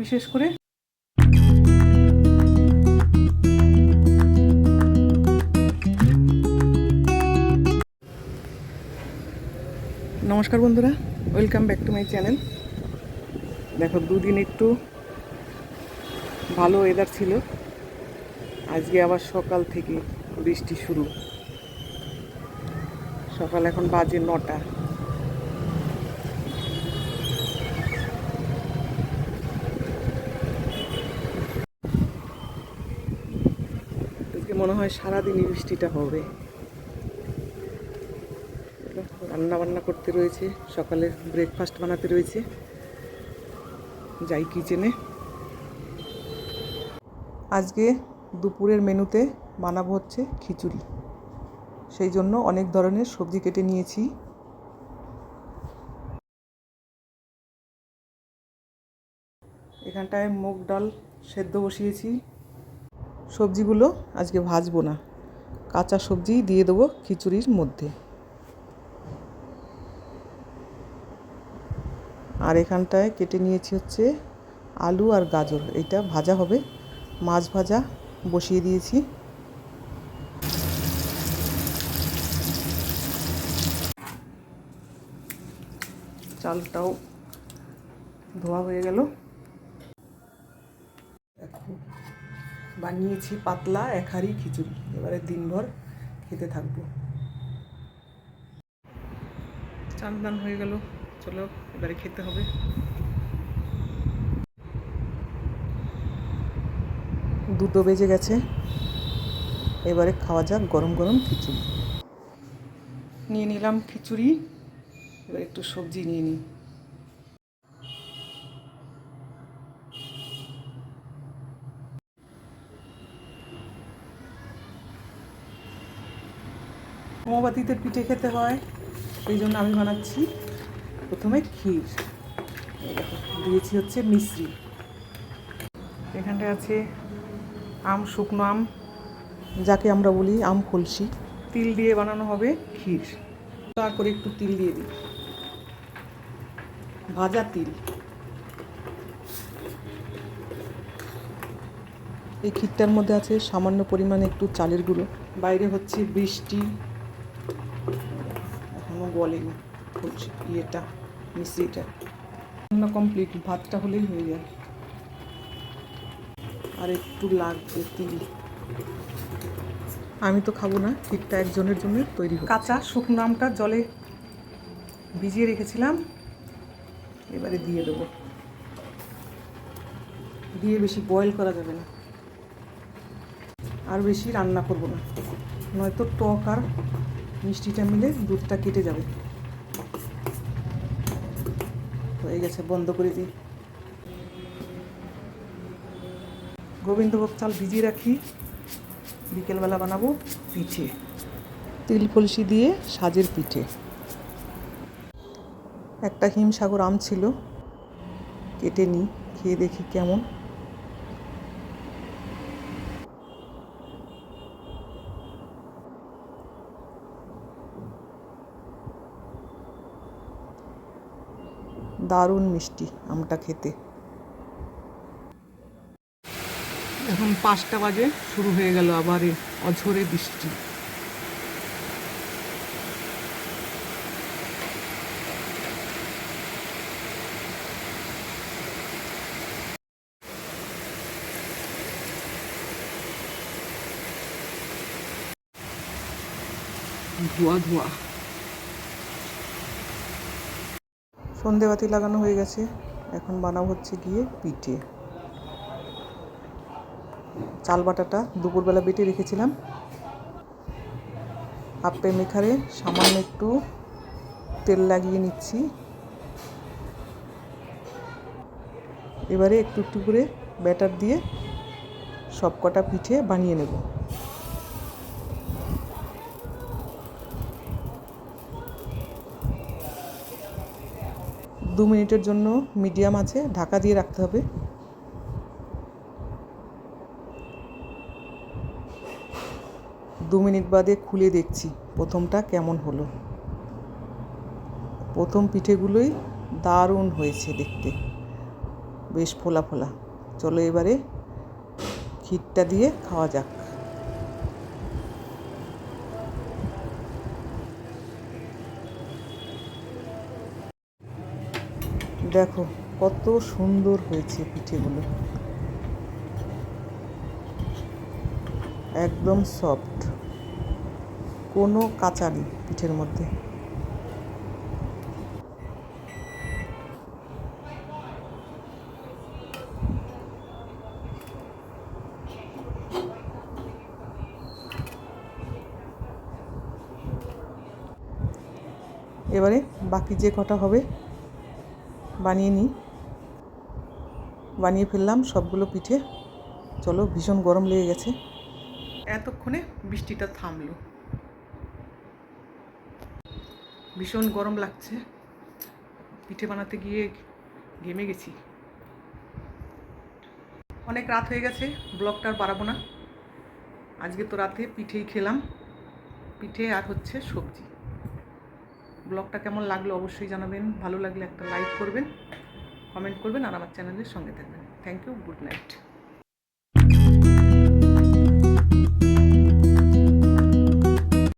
বিশেষ করে। নমস্কার বন্ধুরা welcome back to my channel দেখো, দুদিন একটু ভালো ওয়েদার ছিল। আজকে আবার সকাল থেকে বৃষ্টি শুরু। সকাল এখন বাজে নটা আজকে মনে হয় সারাদিনই বৃষ্টিটা হবে। রান্না বান্না করতে রয়েছে, সকালে ব্রেকফাস্ট বানাতে রয়েছে। যাই কিচেনে আজকে দুপুরের মেনুতে বানাবো হচ্ছে খিচুড়ি। সেই জন্য অনেক ধরনের সবজি কেটে নিয়েছি। এখানটায় মুগ ডাল সেদ্ধ বসিয়েছি। সবজিগুলো আজকে ভাজবো না। কাঁচা সবজি দিয়ে দেবো খিচুড়ির মধ্যে। আর এখানটায় কেটে নিয়েছি হচ্ছে আলু আর গাজর। এটা ভাজা হবে। মাছ ভাজা বসিয়ে দিয়েছি। চালটাও ধোয়া হয়ে গেল। বানিয়েছি পাতলা এক হাঁড়ি খিচুড়ি। এবারে দিনভর খেতে থাকব। চান হয়ে গেল। চলো, এবারে খেতে হবে। দুটো বেজে গেছে। এবারে খাওয়া যাক গরম গরম খিচুড়ি। নিয়ে নিলাম খিচুড়ি। এবার একটু সবজি নিয়ে নিই। মোমবাতিতে পিঠে খেতে হয়। সেই জন্য আমি বানাচ্ছি প্রথমে ক্ষীর। দিয়েছি হচ্ছে মিশ্রি। এখানটায় আছে আম, শুকনো আম, যাকে আমরা বলি আম কলসি। তিল দিয়ে বানানো হবে ক্ষীর। তারপরে একটু তিল দিয়ে দিই। ভাজা তিল। এই ক্ষীরটার মধ্যে আছে সামান্য পরিমাণে একটু চালের গুঁড়ো। বাইরে হচ্ছে বৃষ্টি গলেনি হচ্ছে ইয়েটা মিশ্রিটা। রান্না কমপ্লিট ভাতটা হলেই হয়ে যায়। আর একটু লাগবে তিল। আমি তো খাব না ঠিকটা একজনের জন্য তৈরি কাঁচা শুকনো আমটা জলে ভিজিয়ে রেখেছিলাম এবারে দিয়ে দেবো। দিয়ে বেশি বয়েল করা যাবে না। আর বেশি রান্না করব না। নয়তো টক আর মিষ্টিটা মিলে দুধটা কেটে যাবে। হয়ে গেছে, বন্ধ করে দিই। গোবিন্দভোগ চাল ভিজিয়ে রাখি। বিকেলবেলা বানাবো পিঠে। তিল কলসি দিয়ে সাজের পিঠে। একটা হিমসাগর আম ছিল। কেটে নিই, খেয়ে দেখি কেমন। দারুণ মিষ্টি আমটা খেতে। এখন পাঁচটা বাজে, শুরু হয়ে গেল আবার অঝরে বৃষ্টি। ধোয়া ধোয়া। সন্ধেবাতি লাগানো হয়ে গেছে। এখন বানাবো হচ্ছে গিয়ে পিঠে। চাল বাটাটা দুপুরবেলা বেটে রেখেছিলাম। আপে মেখারে সামান্য একটু তেল লাগিয়ে নিচ্ছি। এবারে একটু একটু করে ব্যাটার দিয়ে সব কটা পিঠে বানিয়ে নেব। দু মিনিটের জন্য মিডিয়াম আছে, ঢাকা দিয়ে রাখতে হবে। দু মিনিট বাদে খুলে দেখছি প্রথমটা কেমন হলো। প্রথম পিঠেগুলোই দারুণ হয়েছে দেখতে। বেশ ফোলা ফোলা। চলো এবারে ক্ষীরটা দিয়ে খাওয়া যাক। দেখো, কত সুন্দর হয়েছে পিঠেগুলো। একদম সফট কোনো কাঁচা নেই পিঠের মধ্যে। এবারে বাকি যে কটা হবে বানিয়ে নিই। বানিয়ে ফেললাম সবগুলো পিঠে। চলো, ভীষণ গরম লেগে গেছে। এতক্ষণে বৃষ্টিটা থামলো। ভীষণ গরম লাগছে। পিঠে বানাতে গিয়ে ঘেমে গেছি। অনেক রাত হয়ে গেছে, ব্লগটা আর বাড়াবো না। আজকে তো রাতে পিঠেই খেলাম। পিঠে আর হচ্ছে সবজি। ব্লগটা কেমন লাগল অবশ্যই জানাবেন। ভালো লাগলে একটা লাইক করবেন কমেন্ট করবেন, আর আমার চ্যানেলের সঙ্গে থাকবেন। Thank you good night